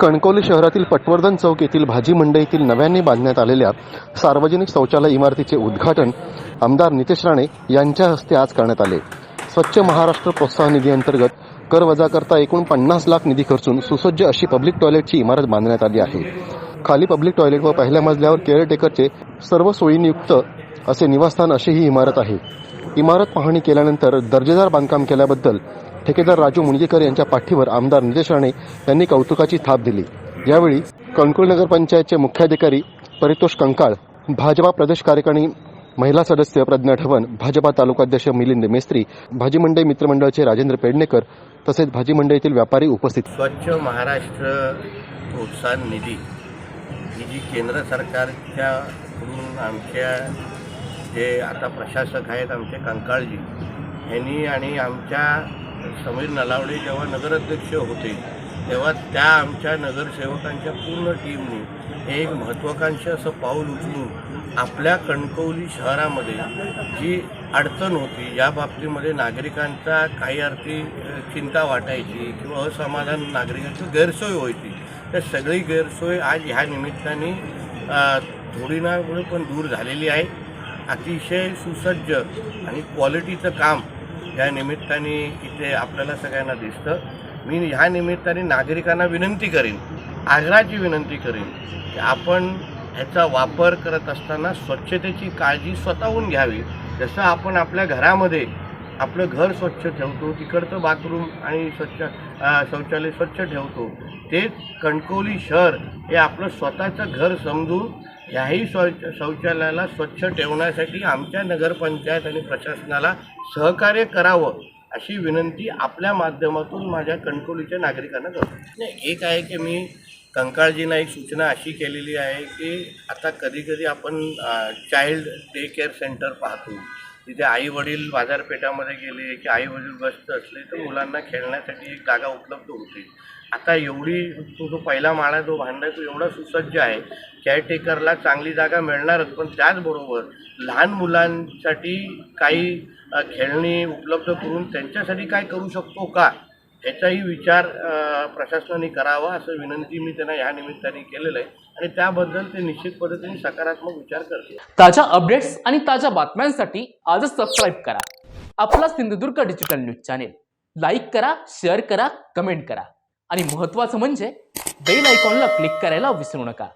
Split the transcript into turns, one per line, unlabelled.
कणकवली शहरातील पटवर्धन चौक येथील भाजी मंडईतील नव्याने बांधण्यात आलेल्या सार्वजनिक शौचालय इमारतीचे उद्घाटन आमदार नितेश राणे यांच्या हस्ते आज करण्यात आले. स्वच्छ महाराष्ट्र प्रोत्साहन निधी अंतर्गत कर वजा करता एकूण पन्नास लाख निधी खर्चून सुसज्ज अशी पब्लिक टॉयलेटची इमारत बांधण्यात आली आहे. खाली पब्लिक टॉयलेट व पहिल्या मजल्यावर केअरटेकरचे सर्व सोयीनियुक्त असे निवासस्थान अशी ही इमारत आहे. इमारत पाहणी केल्यानंतर दर्जेदार बांधकाम केल्याबद्दल ठेकेदार राजू मुणगेकर यांच्या पाठीवर आमदार नितेश राणे यांनी कौतुकाची थाप दिली. यावेळी कणकुळ नगरपंचायतचे मुख्याधिकारी परितोष कंकाळ भाजपा प्रदेश कार्यकारिणी महिला सदस्य प्रज्ञा ठवन भाजपा तालुकाध्यक्ष मिलिंद मेस्त्री भाजी मंडई मित्रमंडळाचे राजेंद्र पेडणेकर तसेच भाजी मंडईतील व्यापारी उपस्थित.
स्वच्छ महाराष्ट्र प्रोत्साहन निधी ही जी केंद्र सरकारच्या आमच्या जे आता प्रशासक आहेत आमचे कंकाळजी यांनी आणि आमच्या समीर नलावडे जेव्हा नगराध्यक्ष होते तेव्हा त्या आमच्या नगरसेवकांच्या पूर्ण टीमने एक महत्त्वाकांक्षी असं पाऊल उचलून आपल्या कणकवली शहरामध्ये जी अडचण होती या बाबतीमध्ये नागरिकांचा काही अर्थी चिंता वाटायची किंवा असमाधान नागरिकांची गैरसोय व्हायची. तर सगळी गैरसोय आज ह्या निमित्ताने थोडी ना पण दूर झालेली आहे. अतिशय सुसज्ज आणि क्वालिटीचं काम या निमित्ताने इथे आपल्याला सगळ्यांना दिसतं. मी ह्या निमित्ताने नागरिकांना विनंती करेन आग्रहाची विनंती करेन की आपण ह्याचा वापर करत असताना स्वच्छतेची काळजी स्वतःहून घ्यावी. जसं आपण आपल्या घरामध्ये आपलं घर स्वच्छ ठेवतो तिकडचं बाथरूम आणि स्वच्छ शौचालय स्वच्छ ठेवतो. तेच कणकवली शहर हे आपलं स्वतःचं घर समजून ह्याही शौच शौचालयाला स्वच्छ ठेवण्यासाठी आमच्या नगरपंचायत आणि प्रशासनाला सहकार्य करावं अशी विनंती आपल्या माध्यमातून माझ्या कणकवलीच्या नागरिकांना करतो. नाही एक आहे की मी कंकाळजींना एक सूचना अशी केलेली आहे की आता कधीकधी आपण चाइल्ड डे केअर सेंटर पाहतो. तिथे आई वडील बाजारपेठामध्ये गेले की आई वडील व्यस्त असले तर मुलांना खेळण्यासाठी एक जागा उपलब्ध होते. आता एवढी तो जो पहिला माळा जो बांधला तो एवढा सुसज्ज आहे केअरटेकरला चांगली जागा मिळणारच पण त्याचबरोबर लहान मुलांसाठी काही खेळणी उपलब्ध करून त्यांच्यासाठी काय करू शकतो का? याचाही विचार प्रशासनाने करावा असं विनंती मी त्यांना ह्या निमित्ताने केलेलं आहे. आणि त्याबद्दल ते निश्चित पद्धतीने सकारात्मक विचार करतील.
ताज्या अपडेट्स आणि ताज्या बातम्यांसाठी आजच सबस्क्राईब करा. आपला Sindhudurg digital news channel. Like करा शेअर करा कमेंट करा. आणि महत्त्वाचं म्हणजे बेल आयकॉनला क्लिक करायला विसरू नका.